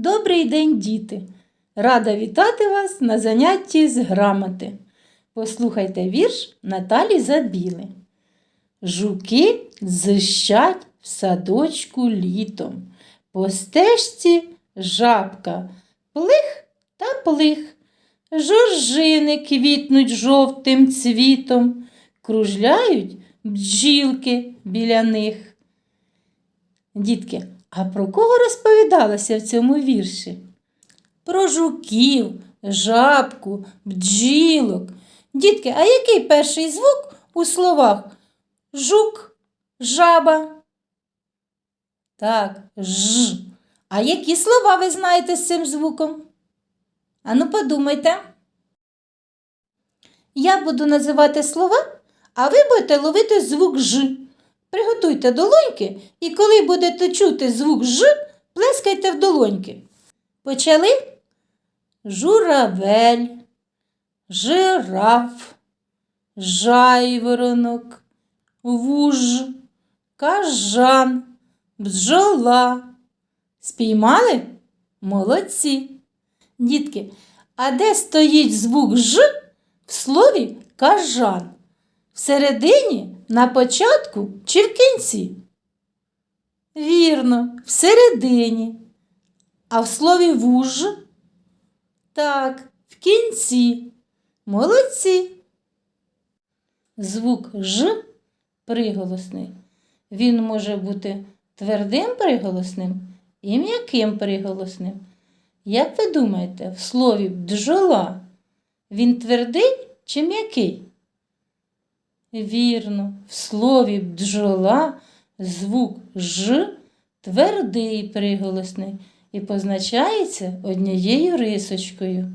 Добрий день, діти! Рада вітати вас на занятті з грамоти. Послухайте вірш Наталі Забіли. Жуки зищать в садочку літом. По стежці жабка плих та плих. Жоржини квітнуть жовтим цвітом, кружляють бджілки біля них. Дітки, а про кого розповідалося в цьому вірші? Про жуків, жабку, бджілок. Дітки, а який перший звук у словах жук, жаба? Так, ж. А які слова ви знаєте з цим звуком? Ану, подумайте. Я буду називати слова, а ви будете ловити звук ж. Приготуйте долоньки, і коли будете чути звук ж, плескайте в долоньки. Почали? Журавель, жираф, жайворонок, вуж, кажан, бджола. Спіймали? Молодці. Дітки, а де стоїть звук ж в слові кажан? Всередині, на початку чи в кінці? Вірно, всередині. А в слові вуж? Так, в кінці. Молодці. Звук ж приголосний. Він може бути твердим приголосним і м'яким приголосним. Як ви думаєте, в слові бджола він твердий чи м'який? Вірно, в слові бджола звук ж твердий приголосний і позначається однією рисочкою.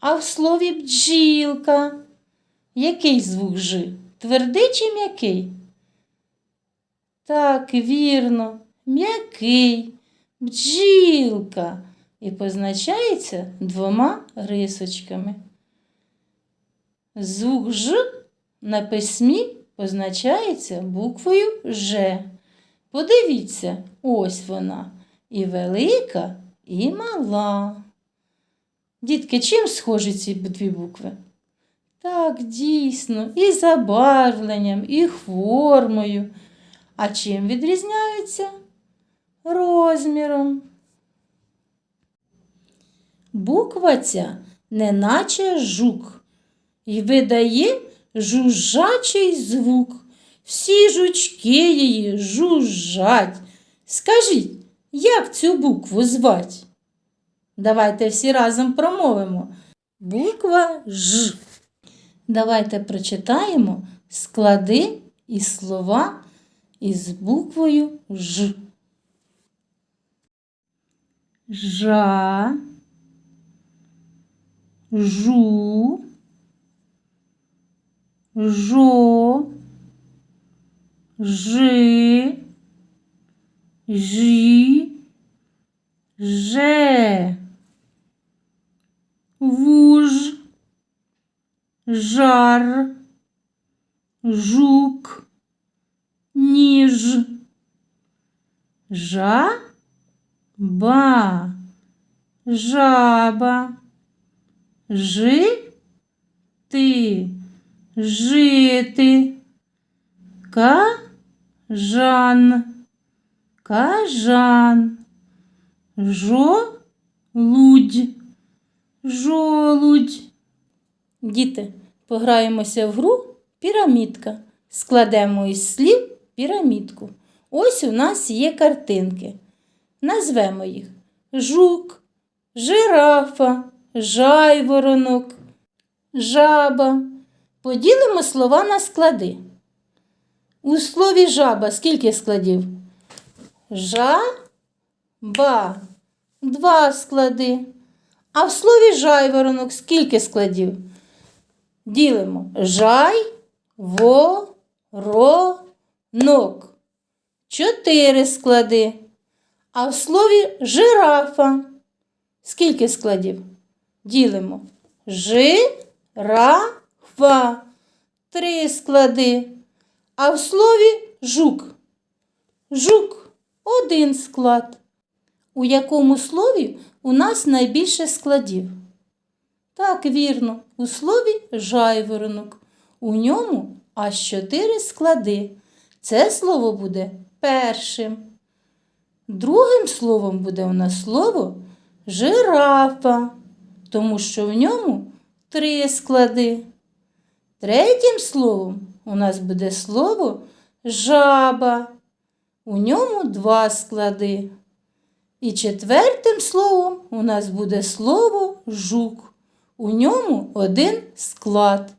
А в слові бджілка який звук ж? Твердий чи м'який? Так, вірно, м'який, бджілка і позначається двома рисочками. Звук ж на письмі позначається буквою Ж. Подивіться, ось вона і велика, і мала. Дітки, чим схожі ці дві букви? Так, дійсно, і забарвленням, і формою. А чим відрізняються? Розміром. Буква ця неначе жук і видає жужжачий звук. Всі жучки її жужжать. Скажіть, як цю букву звать? Давайте всі разом промовимо. Буква Ж. Давайте прочитаємо склади і слова із буквою Ж. Жа, жу, жо, жи, жі, же, вуж, жар, жук, ніж, жаба, жаба, жити, жити, кажан, кажан, жолудь, жолудь. Діти, пограємося в гру пірамідка. Складемо із слів пірамідку. Ось у нас є картинки. Назвемо їх жук, жирафа, жайворонок, жаба. Поділимо слова на склади. У слові жаба скільки складів? Жаба. Два склади. А в слові жайворонок скільки складів? Ділимо жай, во, ро, нок. Чотири склади. А в слові жирафа скільки складів? Ділимо жирафа. Три склади. А в слові жук. Жук один склад. у якому слові у нас найбільше складів? Так, вірно, у слові жайворонок. У ньому аж чотири склади. Це слово буде першим. Другим словом буде у нас слово жирафа, тому що в ньому три склади. Третім словом у нас буде слово жаба. У ньому два склади. І четвертим словом у нас буде слово жук. У ньому один склад.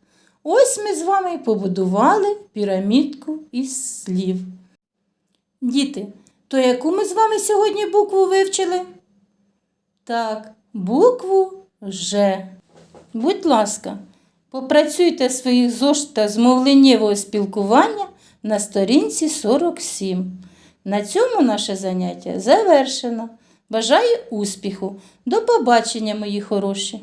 Ось ми з вами побудували пірамідку із слів. Діти, то яку ми з вами сьогодні букву вивчили? Так, букву Ж. Будь ласка, попрацюйте своїх зошитах з мовленнєвого спілкування на сторінці 47. На цьому наше заняття завершено. Бажаю успіху. До побачення, мої хороші!